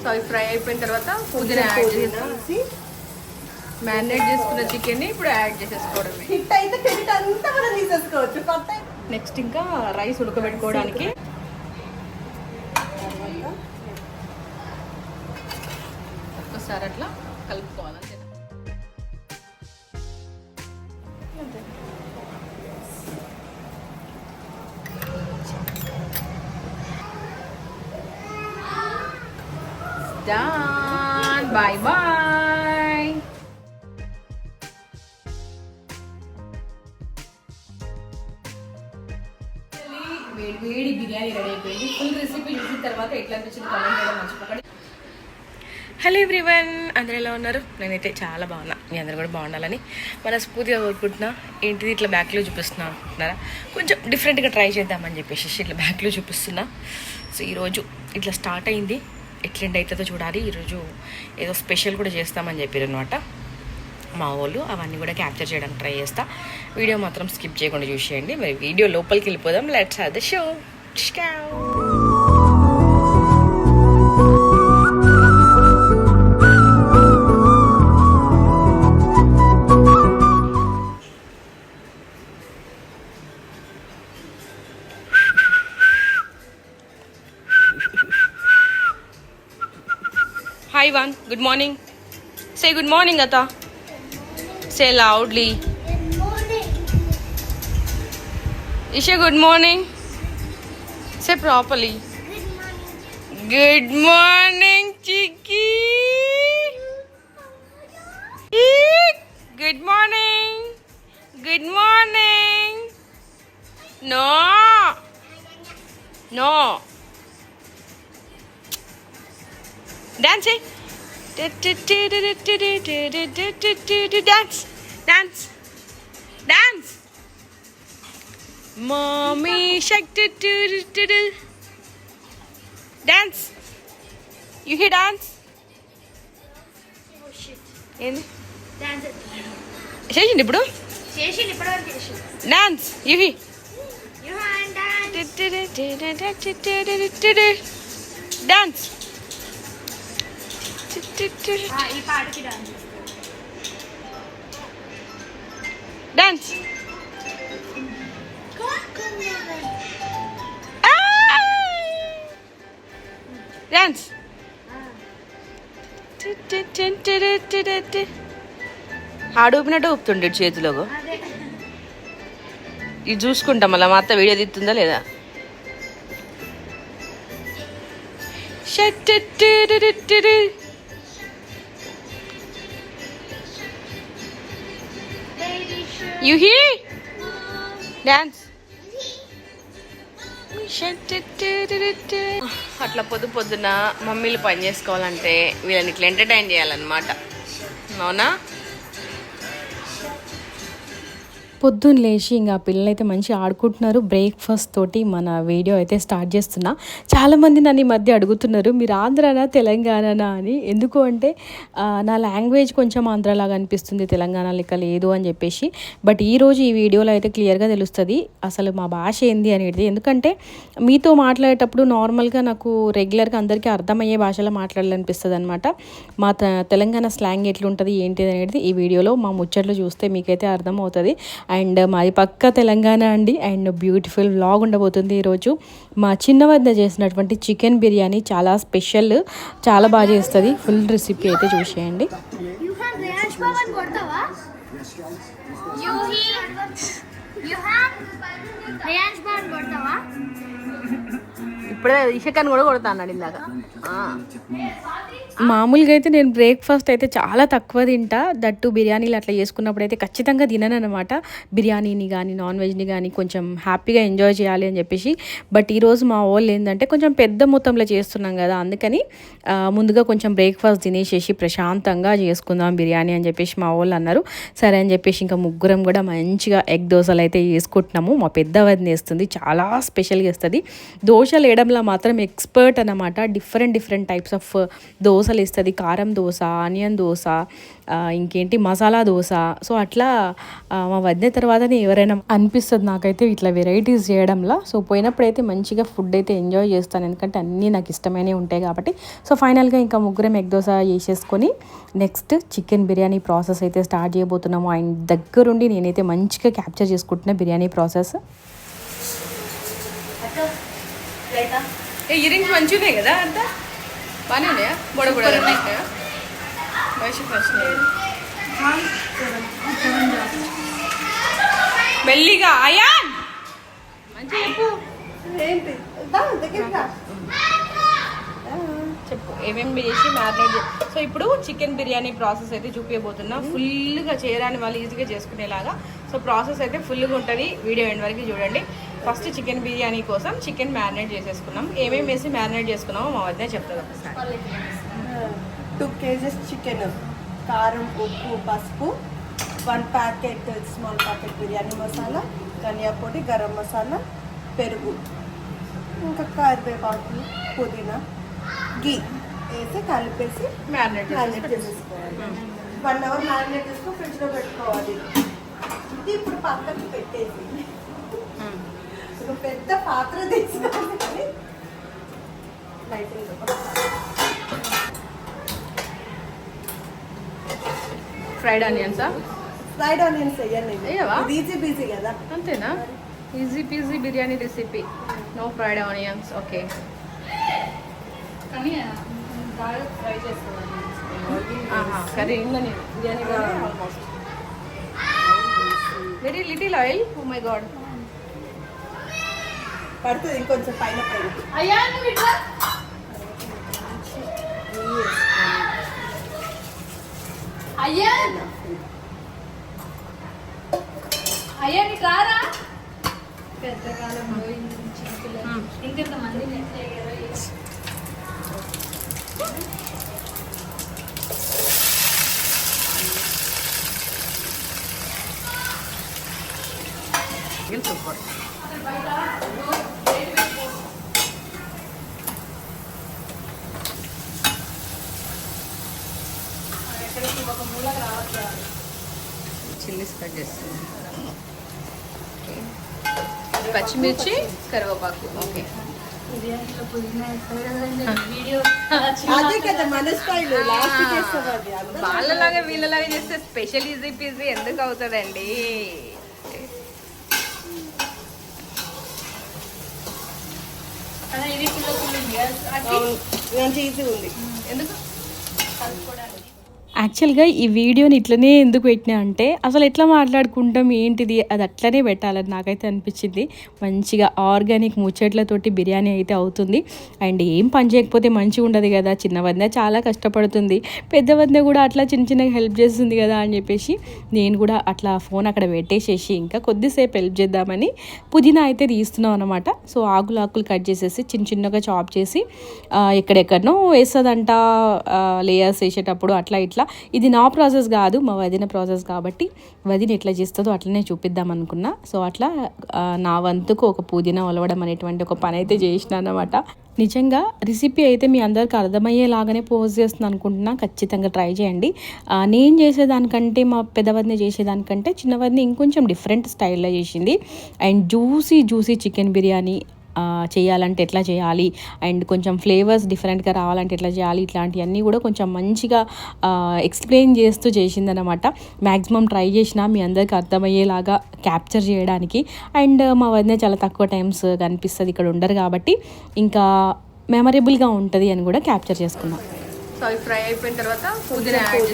So అవి fry అయిపోయిన తర్వాత పుదీనా యాడ్ చేసి మ్యారినేట్ చేసుకున్న చికెన్ని ఇప్పుడు యాడ్ చేసేసుకోవడమే. హిట్ అయితే క్రెడిట్ అంతా మనం తీసేసుకోవచ్చు. కొత్త నెక్స్ట్ ఇంకా రైస్ ఉడకబెట్టుకోవడానికి వేడి వేడి బిర్యానీ రెడీ అయిపోయింది. ఫుల్ రెసిపీ చూసిన తర్వాత ఎట్లా అనిపించింది కామెంట్ చేయడం మర్చిపోకండి. హలో ఎవ్రీవన్ అందరూ ఎలా ఉన్నారు? నేనైతే చాలా బాగున్నా. మీ అందరూ కూడా బాగుండాలని మనస్ఫూర్తిగా కోరుకుంటున్నా. ఏంటిది ఇట్లా బ్యాక్లో చూపిస్తున్నా అంటున్నారా కొంచెం డిఫరెంట్గా ట్రై చేద్దామని చెప్పేసి ఇట్లా బ్యాక్లో చూపిస్తున్నా. సో ఈరోజు ఇట్లా స్టార్ట్ అయింది. ఎట్లెండ్ అవుతుందో చూడాలి. ఈరోజు ఏదో స్పెషల్ కూడా చేస్తామని చెప్పారు అనమాట మా వాళ్ళు అవన్నీ కూడా క్యాప్చర్ చేయడానికి ట్రై చేస్తా. వీడియో మాత్రం స్కిప్ చేయకుండా చూసేయండి. మరి వీడియో లోపలికి వెళ్ళిపోదాం. Let's have the show hi van good morning say good morning అత say loudly. Good morning. Isha, good morning. Say properly. Good morning, Chiki. Good morning. Good morning. No. No. Dancing. Dance dance mummy షక్ dance you he dance ఏంది చేసిండి ఇప్పుడు చేసిండు ఇప్పటివరకు చేసిండు dance you he you hand dance ఈ పాటకి dance dance dance ఆడు ఊపినట్టు ఊపుతుండే చేతిలో ఇది చూసుకుంటాం మళ్ళీ మా అత్త వీడియో తీస్తుందా లేదా? షట్టుట్టురుట్టురు. బేబీ డ్యాన్స్ అట్లా పొద్దు పొద్దున మమ్మీలు పని చేసుకోవాలంటే వీళ్ళని ఇట్లా ఎంటర్టైన్ చేయాలన్నమాట. అవునా? పొద్దున్న లేచి ఇంకా పిల్లలు అయితే మంచి ఆడుకుంటున్నారు. బ్రేక్ఫాస్ట్ తోటి మన వీడియో అయితే స్టార్ట్ చేస్తున్నా. చాలామంది నన్ను ఈ మధ్య అడుగుతున్నారు మీరు ఆంధ్రానా తెలంగాణనా? అని. ఎందుకు అంటే నా లాంగ్వేజ్ కొంచెం ఆంధ్రలాగా అనిపిస్తుంది తెలంగాణ లెక్క లేదు అని చెప్పేసి. బట్ ఈరోజు ఈ వీడియోలో అయితే క్లియర్గా తెలుస్తుంది అసలు మా భాష ఏంది అనేది. ఎందుకంటే మీతో మాట్లాడేటప్పుడు నార్మల్గా నాకు రెగ్యులర్గా అందరికీ అర్థమయ్యే భాషలో మాట్లాడాలనిపిస్తుంది అనమాట మా త- తెలంగాణ స్లాంగ్ ఎట్లుంటుంది ఏంటిది అనేది ఈ వీడియోలో మా ముచ్చట్లు చూస్తే మీకైతే అర్థమవుతుంది. అండ్ మాది పక్క తెలంగాణ అండి. అండ్ బ్యూటిఫుల్ వ్లాగ్ ఉండబోతుంది ఈరోజు. మా చిన్న వద్ద చేసినటువంటి చికెన్ బిర్యానీ చాలా స్పెషల్ చాలా బాగా చేస్తుంది. ఫుల్ రెసిపీ అయితే చూసేయండి. కొడతావా? ఇప్పుడే ఇషకాన్ని కూడా కొడతా అన్నాడు ఇందాక. మామూలుగా అయితే నేను బ్రేక్ఫాస్ట్ అయితే చాలా తక్కువ తింటా. దట్టు బిర్యానీలు అట్లా చేసుకున్నప్పుడు అయితే ఖచ్చితంగా తినను అనమాట బిర్యానీని కానీ నాన్ వెజ్ని కానీ కొంచెం హ్యాపీగా ఎంజాయ్ చేయాలి అని చెప్పేసి. బట్ ఈరోజు మా వాళ్ళు ఏంటంటే కొంచెం పెద్ద మొత్తంలో చేస్తున్నాం కదా అందుకని ముందుగా కొంచెం బ్రేక్ఫాస్ట్ తినేసేసి ప్రశాంతంగా చేసుకుందాం బిర్యానీ అని చెప్పేసి మా వాళ్ళు అన్నారు. సరే అని చెప్పేసి ఇంకా ముగ్గురం కూడా మంచిగా ఎగ్ దోశలు అయితే చేసుకుంటున్నాము. మా పెద్ద వదిన వేస్తుంది చాలా స్పెషల్గా వేస్తుంది. దోశలు వేయడం వేయడంలో మాత్రం ఎక్స్పర్ట్ అనమాట different different types of uh, దోశలు ఇస్తుంది కారం దోశ ఆనియన్ దోశ uh, ఇంకేంటి మసాలా దోశ సో అట్లా uh, మా వదిన తర్వాతనే ఎవరైనా అనిపిస్తుంది నాకైతే ఇట్లా వెరైటీస్ చేయడంలో. సో పోయినప్పుడైతే మంచిగా ఫుడ్ అయితే ఎంజాయ్ చేస్తాను. ఎందుకంటే అన్నీ నాకు ఇష్టమైనవి ఉంటాయి కాబట్టి. సో ఫైనల్గా ఇంకా ముగ్గురం ఎగ్ దోశ చేసేసుకొని నెక్స్ట్ చికెన్ బిర్యానీ ప్రాసెస్ అయితే స్టార్ట్ చేయబోతున్నాము. అండ్ దగ్గరుండి నేనైతే మంచిగా క్యాప్చర్ చేసుకుంటున్నా బిర్యానీ ప్రాసెస్. ఏ ఇయరింగ్స్ ఉన్నాయి కదా అంతా? బాగానే ఉన్నాయా? బొడ బొడ ఉన్నాయా. నచ్చినాయి మెల్లిగా అయాన్! మంచిగా చెప్పు. ఏంటి. చెప్పు. ఏమేమి చేసి మ్యారినేట్ సో ఇప్పుడు చికెన్ బిర్యానీ ప్రాసెస్ అయితే చూపించబోతున్నా ఫుల్గా చేయరాని వాళ్ళు ఈజీగా చేసుకునేలాగా. సో ప్రాసెస్ అయితే ఫుల్గా ఉంటుంది. వీడియో ఎండ్ వరకు చూడండి. ఫస్ట్ చికెన్ బిర్యానీ కోసం చికెన్ మ్యారినేట్ చేసేసుకున్నాం. ఏమేమి వేసి మ్యారినేట్ చేసుకున్నామో మా వద్ద చెప్తుంది ఒకసారి. టూ కేజీస్ చికెన్ కారం ఉప్పు పసుపు one packet small packet biryani masala ధనియా పొడి గరం మసాలా పెరుగు ఇంకా కరివేపాకు పుదీనా గీ వేసి కలిపేసి మ్యారినేట్ మ్యారినేట్ చేసేసుకోవాలి. వన్ అవర్ మ్యారినేట్ చేసుకొని ఫ్రిడ్జ్లో పెట్టుకోవాలి. ఇది ఇప్పుడు పక్కకి పెట్టేసి పాత్ర తీసుకోవాలి ఫ్రైడ్ ఆనియన్సా ఫ్రైడ్ ఆనియన్స్ ఈజీ బీజీ కదా. అంతేనా? Easy peasy biryani recipe no fried onions okay curry ఇందని biryani almost very little oil oh my God పడుతుంది ఇంకొంచెం పైన అయ్యా ఇట్లా. అయ్యా. అయ్యా నీకు రారా? పెద్దకాలం ఇంకెంత మంది సూపర్ చిల్లీస్ కట్ చేస్తుంది Okay. పచ్చిమిర్చి కరివేపాకు. ఓకే. వాళ్ళలాగా వీళ్ళలాగా చేస్తే స్పెషల్ ఈజీ పీజీ ఎందుకు అవుతుందండి? ఈజీ ఉంది. ఎందుకు? యాక్చువల్గా ఈ వీడియోని ఇట్లనే ఎందుకు పెట్టినా అంటే అసలు ఎట్లా మాట్లాడుకుంటాం ఏంటిది అది అట్లనే పెట్టాలని నాకైతే అనిపించింది. మంచిగా ఆర్గానిక్ ముచ్చట్లతోటి బిర్యానీ అయితే అవుతుంది. అండ్ ఏం పని చేయకపోతే మంచిగా ఉండదు కదా చిన్న వద్ద చాలా కష్టపడుతుంది. పెద్ద వద్ద కూడా అట్లా చిన్న చిన్నగా హెల్ప్ చేస్తుంది కదా అని చెప్పేసి నేను కూడా అట్లా ఫోన్ అక్కడ పెట్టేసేసి ఇంకా కొద్దిసేపు హెల్ప్ చేద్దామని పుదీనా అయితే తీస్తున్నాం అనమాట సో ఆకులు ఆకులు కట్ చేసేసి చిన్న చిన్నగా చాప్ చేసి ఎక్కడెక్కడనో వేస్తుందంట లేయర్స్ వేసేటప్పుడు అట్లా ఇట్లా. ఇది నా ప్రాసెస్ కాదు మా వదిన ప్రాసెస్ కాబట్టి వదిన ఎట్లా చేస్తుందో అట్లనే చూపిద్దాం అనుకున్నా. సో అట్లా నా వంతుకు ఒక పుదీనా ఒలవడం అనేటువంటి ఒక పని అయితే చేసిన అనమాట నిజంగా రెసిపీ అయితే మీ అందరికి అర్థమయ్యేలాగానే పోస్ట్ చేస్తుంది అనుకుంటున్నా. ఖచ్చితంగా ట్రై చేయండి. నేను చేసేదానికంటే మా పెద్దవదిని చేసేదానికంటే చిన్నవదిని ఇంకొంచెం డిఫరెంట్ స్టైల్లో చేసింది. And juicy juicy chicken biryani చేయాలంటే ఎట్లా చేయాలి? అండ్ కొంచెం ఫ్లేవర్స్ డిఫరెంట్గా రావాలంటే ఎట్లా చేయాలి? ఇట్లాంటివన్నీ కూడా కొంచెం మంచిగా ఎక్స్ప్లెయిన్ చేస్తూ చేసిందనమాట మ్యాక్సిమం ట్రై చేసిన మీ అందరికి అర్థమయ్యేలాగా క్యాప్చర్ చేయడానికి. అండ్ మా వదిన చాలా తక్కువ టైమ్స్ కనిపిస్తుంది ఇక్కడ ఉండరు కాబట్టి ఇంకా మెమరబుల్గా ఉంటుంది అని కూడా క్యాప్చర్ చేసుకున్నాం. సో అవి ఫ్రై అయిపోయిన తర్వాత పుదీనా యాడ్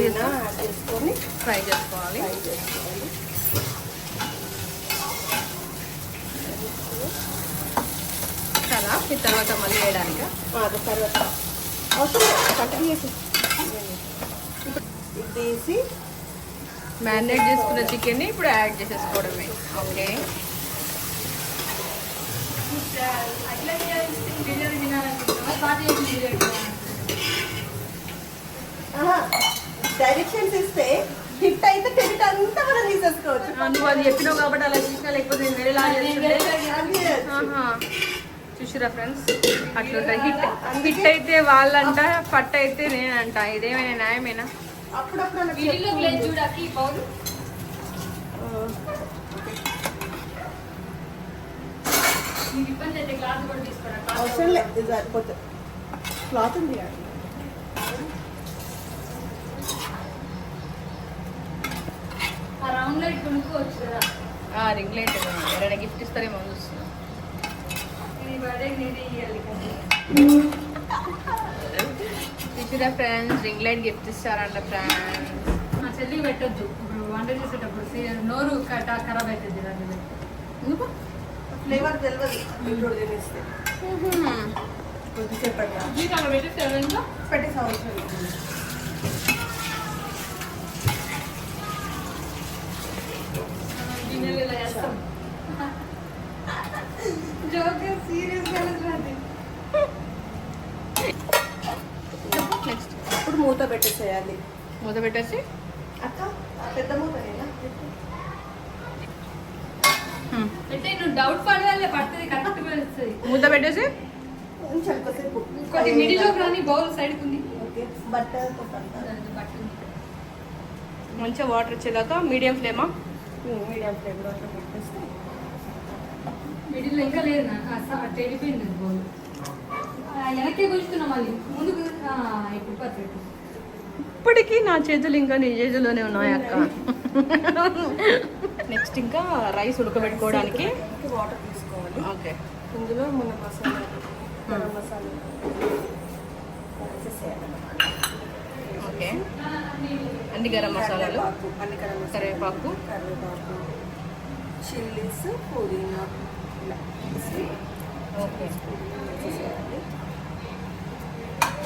చేసుకొని ఫ్రై చేసుకోవాలి చాలా ఈ తర్వాత మళ్ళీ వేయడానికి? తర్వాత. అవసరం కట్టడి చేసి. తీసి మ్యారినేట్ చేసుకున్న చికెన్ని ఇప్పుడు యాడ్ చేసేసుకోవడమే. ఓకే. డైరెక్షన్స్ ఇస్తే హిట్ అయితే టెంట్ అంతా మనం తీసేసుకోవచ్చు. నువ్వు అది చెప్పినావు కాబట్టి అలా చేసినా లేకపోతే వేరేలా. చూసిరా ఫ్రెండ్స్? అట్లుంటుంది. హిట్ హిట్ అయితే వాళ్ళంట ఫట్ అయితే నేనంట. ఇదేమైనా న్యాయమేనా? అప్పుడప్పుడు అలా వీడియోలో లేదు చూడకి బాగుంది నీకు ఇబ్బంది అయితే క్లాత్ కూడా తీసుకోరా? అవసరం లేదు ఇది సరిపోతుంది క్లాత్ ఉంది కదా. ఆ రౌండ్ లైట్ కొనుక్కోవచ్చు కదా. రింగ్ లైట్ ఎవరైనా గిఫ్ట్ ఇస్తారేమో చూస్తున్నా నీ బర్త్డే నేనే ఇవ్వాలి చూసిరా ఫ్రెండ్స్ రింగ్ లైట్ గిఫ్ట్ ఇస్తారంట ఫ్రెండ్స్ మా చెల్లికి పెట్టొద్దు. ఇప్పుడు వంట చేసేటప్పుడు నోరు కట ఖరాబ్ అవుతుంది. ఎందుకు? ఫ్లేవర్ తెలియదు ఇప్పుడు తినేస్తే. కొద్దిసేపటి మీకు అక్కడ పెట్టేసారు ఇంట్లో పెట్టేసి అవసరం లేదు. గిన్నెలు ఇలా చేస్తాం జోకర్ సీరియస్గా రాదు నెక్స్ట్ ఇప్పుడు మూత పెట్టేసేయాలి మూత పెట్టేసి అక్క పెద్ద నువ్వు డౌట్ పడగానే పడుతుంది కరెక్ట్ వస్తుంది మూత పెట్టేసి? కొంచెం కొద్దిసేపు. కొద్ది మిడిల్లో కానీ బౌల్ సైడ్ ఉంది ఓకే పడతారు మంచిగా వాటర్ వచ్చేదాకా మీడియం ఫ్లేమా మీడియం ఫ్లేమ్లో అట్లా పెట్టేస్తే మిడిల్ ఇంకా లేదు నాకు అసలు అటు వెళ్ళిపోయింది బౌల్ వెనక్కి కూర్చున్నాం మళ్ళీ. ముందుకు ఆ, ఇప్పుడు పర్ఫెక్ట్ ఇప్పటికీ నా చేతులు ఇంకా నీ చేతుల్లోనే ఉన్నాయి అక్క? నెక్స్ట్ ఇంకా రైస్ ఉడకబెట్టుకోవడానికి. వాటర్ తీసుకోవాలి. ఓకే. ఇందులో మన మసాలా గరం మసాలా వేసేసేయాలన్నమాట. ఓకే. అన్ని గరం మసాలాలు అన్ని గరం. కరివేపాకు. కరివేపాకు చిల్లీస్ పుదీనా ఓకే.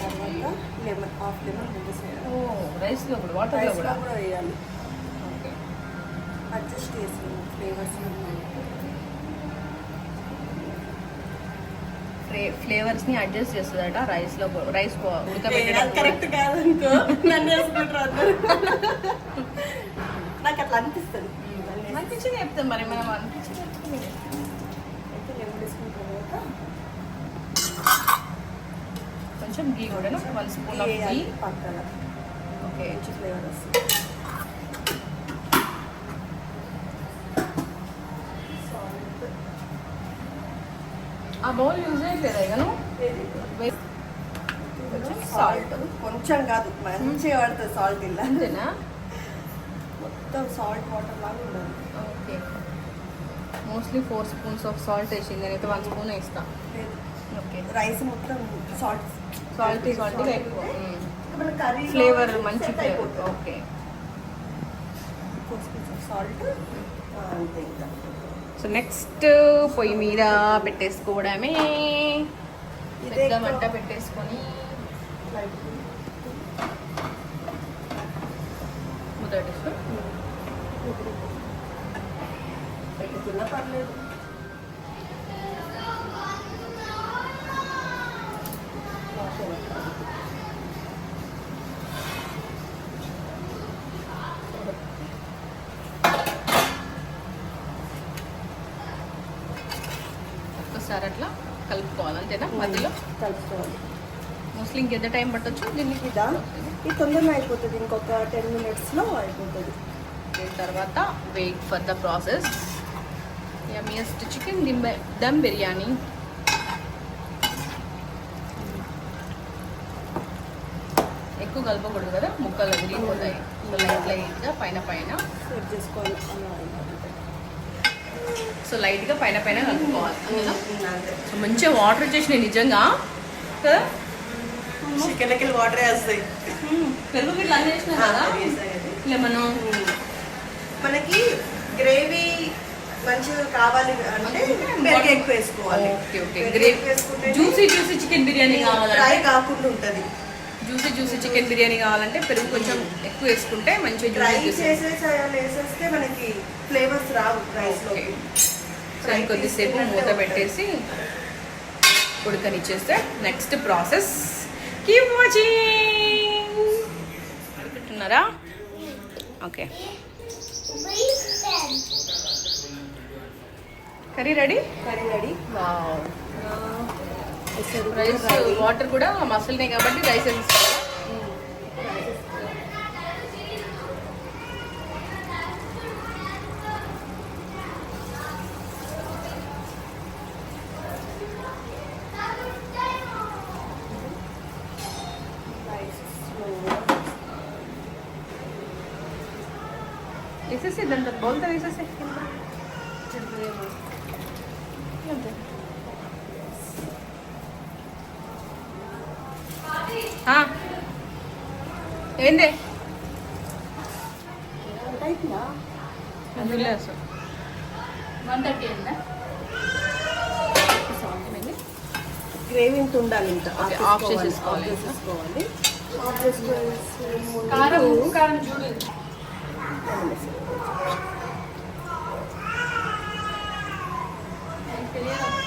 తర్వాత లెమన్ హాఫ్ లెమన్ రైస్లో కూడా వాటర్లో రైస్లో కూడా? కూడా వేయాలి. అడ్జస్ట్ చేసి ఫ్లేవర్స్ ఫ్లేవర్స్ని అడ్జస్ట్ చేస్తుందట రైస్ ఉడకబెట్టేటప్పుడు కరెక్ట్ కాదనుకో నన్ను వేసుకుంటారు అందరూ. నాకు అట్లా అనిపిస్తుంది. అనిపించింది చెప్తాం మరి మనం అనిపించింది చెప్తాం. అయితే లెమన్ వేసుకున్న తర్వాత కొంచెం గీ కూడా వన్ స్పూన్ ఆఫ్ గీ వేయాలి పక్కన. ఓకే ఫ్లేవర్ వస్తుంది. ఆ బౌల్ యూజ్ చేయట్లేదా సాల్ట్ కొంచెం కాదు మంచిగా పడుతుంది సాల్ట్ ఇలా అంతేనా? మొత్తం సాల్ట్ వాటర్ లాగా ఉండాలి. Okay. Mostly four spoons of salt వేసింది నేనైతే వన్ స్పూన్ వేస్తాను ఓకే. రైస్ మొత్తం సాల్ట్ సాల్ట్ సాల్ట్గా ఎక్కువ ఫ్లేవర్ మంచి flavour okay salt so next పొయ్యి మీద పెట్టేసుకోవడమే. పెద్ద. మంట పెట్టేసుకొని పెట్టుకున్నా పర్లేదు. అంతేనా మధ్యలో? కలుపుకోవాలి. మోస్ట్లీ ఇంకెంత టైం పట్టొచ్చు? దీనికి ఇదా? ఇది తొందరగా అయిపోతుంది. ఇంకొక టెన్ మినిట్స్లో అయిపోతుంది. దీని తర్వాత wait for the process yummiest chicken దిమ్ dum biryani ఎక్కువ కలపకూడదు కదా? ముక్కలు లైట్ లైట్గా పైన పైన. సెట్ చేసుకోవాలి. సో లైట్గా పైన పైన కలుపుకోవాలి. సో మంచిగా వాటర్ వచ్చేసినాయి నిజంగా. కదా చికెన్కి వాటర్ వేస్తాయి. పెరుగు ఇట్లా అన్నీ వేసినాం కదా? లెమన్ మనకి గ్రేవీ మంచిగా కావాలి అంటే పెరుగు ఎక్కువ వేసుకోవాలి. Juicy juicy chicken biryani fry కావాలంటే. కాకుండా ఉంటుంది. జ్యూసీ జ్యూసీ చికెన్ బిర్యానీ కావాలంటే పెరుగు కొంచెం ఎక్కువ వేసుకుంటే చేసేసి వేసేస్తే మనకి ఫ్లేవర్స్ రావు సో ఇంకొద్దిసేపు మూత పెట్టేసి ఉడకనిచ్చేస్తే నెక్స్ట్ ప్రాసెస్ కీప్ వాచింగ్ అనుకుంటున్నారా okay. Curry ready curry ready rice water కూడా మసలునే కాబట్టి రైస్ వేసుకోవాలి వేసేసి దాంట్లో బౌల్తో వేసేసి ఆ. ఏంది? అందులో అసలు. వన్ థర్టీ అయిందా? గ్రేవీ ఇంత ఉండాలి ఇంత. చేసేసుకోవాలి. ఆఫ్ చేసేసుకోవాలి ఆఫ్ చేసుకోవాలి. కారం ఉప్పు. కారం చూడు.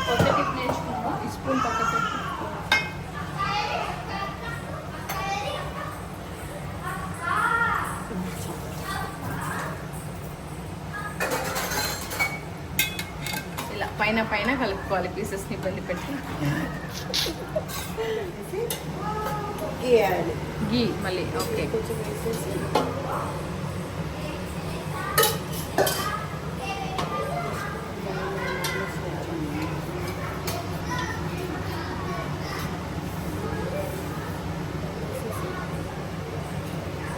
కొత్త టిప్ నేర్చుకున్నావా స్పూన్ పక్కన పెట్టు. ఇలా పైన పైన కలుపుకోవాలి పీసెస్ని ఇబ్బంది పెట్టి గీ మళ్ళీ ఓకే.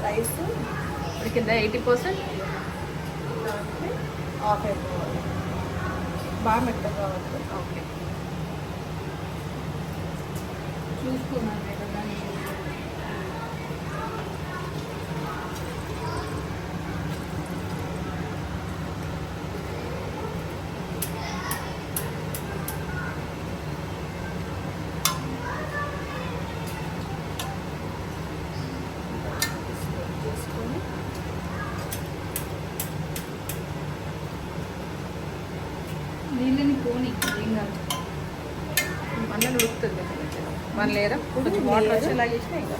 రైస్ ఉడికింద ఎయిటీ పర్సెంట్? ఆఫ్ అయిపోవాలి. బాగా మెత్తగా కావాలి. ఓకే. చూసుకున్నాను కదా దాన్ని. చేసుకొని నీళ్ళని పోనీ ఏం కాదు అన్నం ఉడుకుతుంది వన్ లేరా కొంచెం వాటర్ వచ్చేలా చేసినా ఇంకా.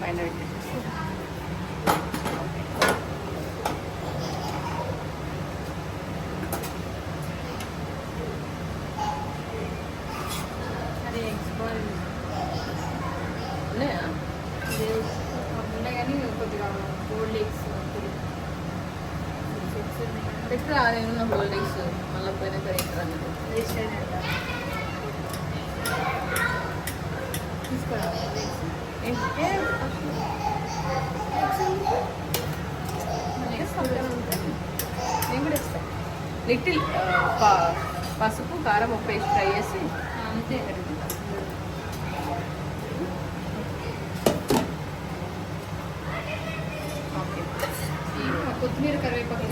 పైన పెట్టేసి అదే ఎక్స్పైర్ ఉన్నాయా ఉండే కానీ కొద్దిగా గోల్డ్ ఎగ్స్ ఎక్కడ నేను హోల్డింగ్స్ మళ్ళీ పోయిన అయినా తీసుకురా. నేను కూడా ఇస్తాను లిటిల్ పసుపు కారం ఉప్పు వేసి ఫ్రై చేసి అంతే. ఓకే. కొత్తిమీర కరివేపాకు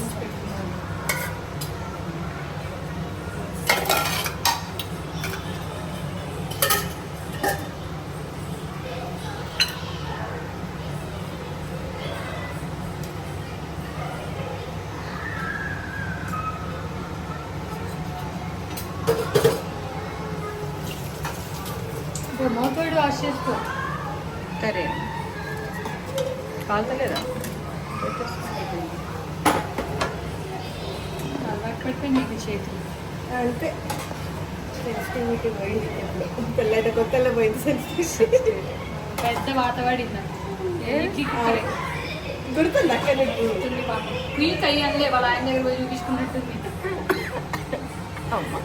పెడితే నీకు చేతులు అంతే సెన్సిటివిటీ పోయింది ఇప్పుడు పెళ్ళైన కొత్తలో పోయింది సెన్సిటివిటీ పెద్ద వాత పడింది ఏ? గుర్తుంది అక్కడ నీకు? గుర్తుంది పాపం నీకు అయ్యానులే వాళ్ళ ఆయన దగ్గర పోయి చూపించుకున్నట్టుంది అమ్మా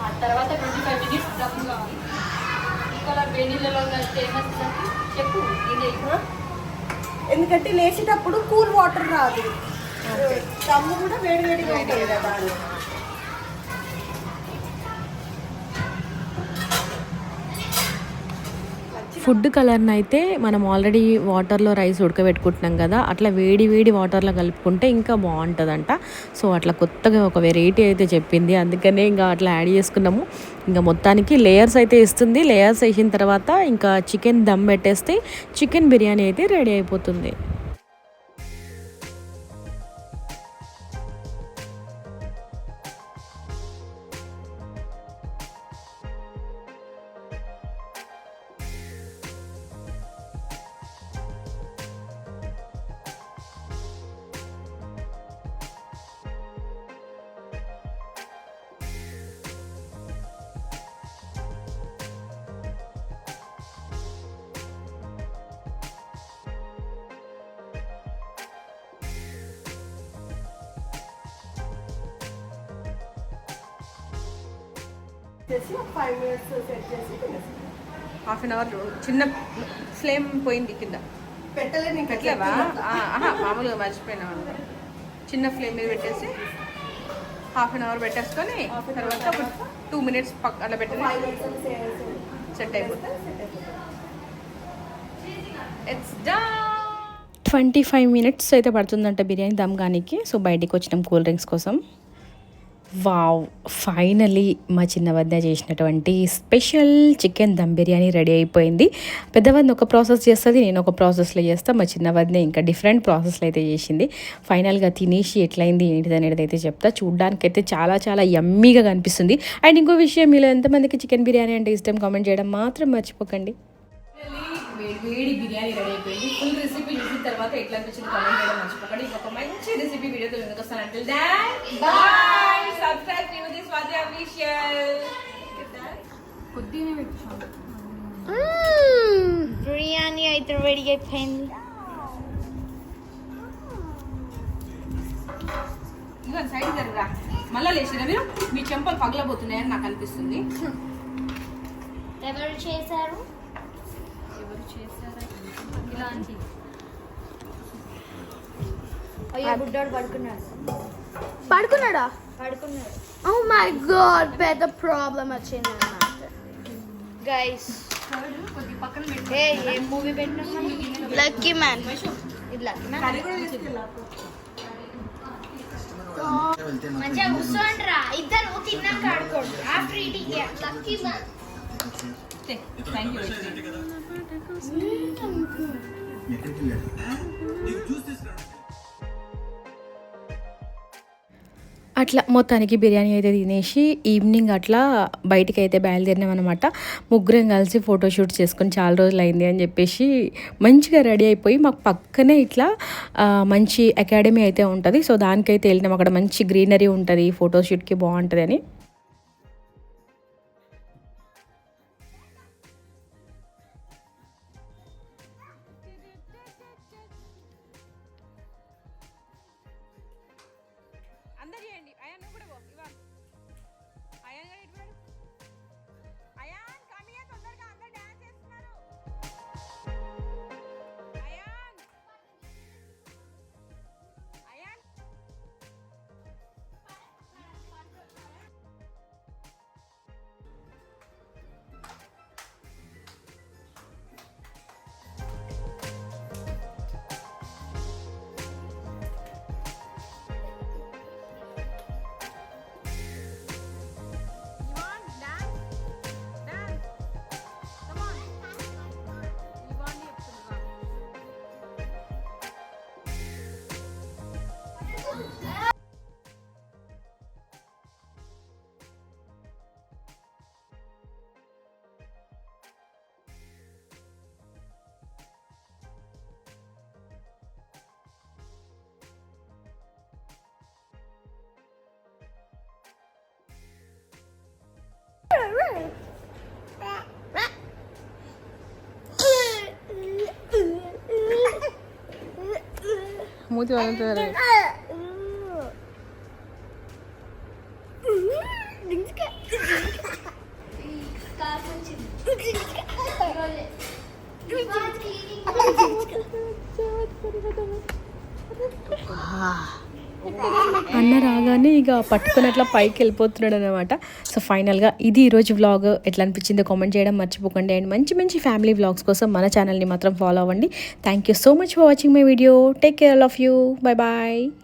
ఆ తర్వాత ట్వంటీ ఫైవ్ మినిట్స్ దమ్ కావాలి ఈ కలర్ వేడిలలో ఫేమస్ చెప్పు ఇదే ఎందుకంటే లేచేటప్పుడు కూల్ వాటర్ రాదు. దమ్ము కూడా వేడి వేడిగా ఉంటుంది కదా ఫుడ్ కలర్ని అయితే మనం ఆల్రెడీ వాటర్లో రైస్ ఉడకబెట్టుకుంటున్నాం కదా అట్లా వేడి వేడి వాటర్లో కలుపుకుంటే ఇంకా బాగుంటుందంట. సో అట్లా కొత్తగా ఒక వెరైటీ అయితే చెప్పింది. అందుకనే ఇంకా అట్లా యాడ్ చేసుకున్నాము. ఇంకా మొత్తానికి లేయర్స్ అయితే ఇస్తుంది. లేయర్స్ వేసిన తర్వాత ఇంకా చికెన్ దమ్ పెట్టేస్తే చికెన్ బిర్యానీ అయితే రెడీ అయిపోతుంది. చేసి ఒక ఫైవ్ మినిట్స్ సెట్ చేసి తినేస్తాం. హాఫ్ అన్ అవర్ చిన్న ఫ్లేమ్ పోయింది కింద. పెట్టలేదు పెట్టలేవా? మామూలుగా మర్చిపోయినా చిన్న ఫ్లేమ్ మీద పెట్టేసి హాఫ్ అన్ అవర్ పెట్టేసుకొని తర్వాత ఒక టూ మినిట్స్ పక్క అలా పెట్టేసి మినిట్స్ సెట్ అయిపోతుంది. It's done twenty five minutes అయితే పడుతుందంట బిర్యానీ దమ్ గానికి. సో బయటికి వచ్చినాం కూల్ డ్రింక్స్ కోసం. వావ్ ఫైనలీ మా చిన్న వద్ద చేసినటువంటి special chicken dum biryani ready అయిపోయింది. పెద్దవద్ద ఒక ప్రాసెస్ చేస్తుంది నేను ఒక ప్రాసెస్లో చేస్తాను మా చిన్న వద్ద ఇంకా డిఫరెంట్ ప్రాసెస్లో అయితే చేసింది. ఫైనల్గా తినేసి ఎట్లయింది ఏంటిది అనేది అయితే చెప్తా. చూడ్డానికైతే చాలా చాలా యమ్మీగా కనిపిస్తుంది. అండ్ ఇంకో విషయం మీలో ఎంతమందికి చికెన్ బిర్యానీ అంటే ఇష్టం కామెంట్ చేయడం మాత్రం మర్చిపోకండి. వేడి బిర్యానీ రెడీ అయిపోయింది. ఫుల్ రెసిపీ చూసిన తర్వాత ఎట్లా అనిపించింది కామెంట్ చేయడం మర్చిపోకండి. ఇంకొక మంచి రెసిపీ వీడియోతో ముందుకు వస్తాను. అంటే bye subscribe to this was official కొద్దిగానే పెట్టాను బిర్యానీ అయితే రెడీ అయిపోయింది. ఇదిగో సైడ్ జరగరా మళ్ళా లేచిరా మీరు? మీ చెంపలు పగలబోతున్నాయని నాకు అనిపిస్తుంది. ఎవరు చేశారు? ఎవరు చేశారా ఇలాంటి. అయ్యో బుడ్డోడు పడుకున్నాడు. పడుకున్నాడా? పడుకున్నాడు ఓ మై గాడ్ పెద్ద ప్రాబ్లం వచ్చింది అన్నమాట గైస్ కొద్ది పక్కన పెట్టి ఏ ఏ మూవీ పెట్టినా లక్కీ మ్యాన్ ఇది లక్కీ మ్యాన్ మంచిగా కూర్చోండి రా ఇద్దరు తిన్నాక ఆడుకోండి after eating lucky man thank you అట్లా మొత్తానికి బిర్యానీ అయితే తినేసి ఈవినింగ్ అట్లా బయటికి అయితే బయలుదేరినాం అనమాట ముగ్గురం కలిసి ఫోటోషూట్ చేసుకొని చాలా రోజులు అయింది అని చెప్పేసి మంచిగా రెడీ అయిపోయి మాకు పక్కనే ఇట్లా మంచి అకాడమీ అయితే ఉంటుంది. సో దానికైతే వెళ్ళినాం అక్కడ మంచి గ్రీనరీ ఉంటుంది. ఫోటోషూట్కి బాగుంటుంది అని మూతి అన్న ఇక పట్టుకున్నట్ల అట్లా పైకి వెళ్ళిపోతున్నాడు అనమాట సో ఫైనల్గా ఇది ఈరోజు వ్లాగ్ ఎట్లా అనిపించిందో కామెంట్ చేయడం మర్చిపోకండి. అండ్ మంచి మంచి ఫ్యామిలీ వ్లాగ్స్ కోసం మన ఛానల్ని మాత్రం ఫాలో అవ్వండి. Thank you so much for watching my video take care of you bye bye